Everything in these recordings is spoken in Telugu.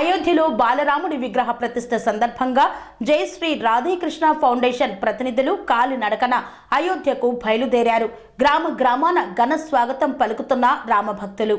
అయోధ్యలో బాలరాముడి విగ్రహ ప్రతిష్ట సందర్భంగా జయశ్రీ రాధేకృష్ణ ఫౌండేషన్ ప్రతినిధులు కాలి నడకన అయోధ్యకు బయలుదేరారు. గ్రామ గ్రామాన ఘన స్వాగతం పలుకుతున్న రామభక్తులు.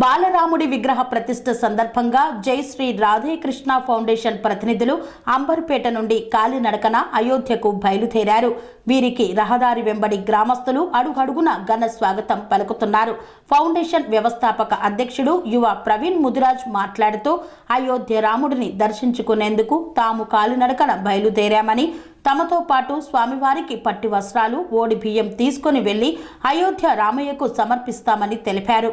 బాలరాముడి విగ్రహ ప్రతిష్ఠ సందర్భంగా జై శ్రీ రాధేకృష్ణ ఫౌండేషన్ ప్రతినిధులు అంబర్పేట నుండి కాలినడకన అయోధ్యకు బయలుదేరారు. వీరికి రహదారి వెంబడి గ్రామస్తులు అడుగడుగున ఘన స్వాగతం పలుకుతున్నారు. ఫౌండేషన్ వ్యవస్థాపక అధ్యక్షుడు యువ ప్రవీణ్ ముదిరాజ్ మాట్లాడుతూ అయోధ్య రాముడిని దర్శించుకునేందుకు తాము కాలినడకన బయలుదేరామని తమతో పాటు స్వామివారికి పట్టి వస్త్రాలు ఓడి బియ్యం తీసుకుని వెళ్ళి అయోధ్య రామయ్యకు సమర్పిస్తామని తెలిపారు.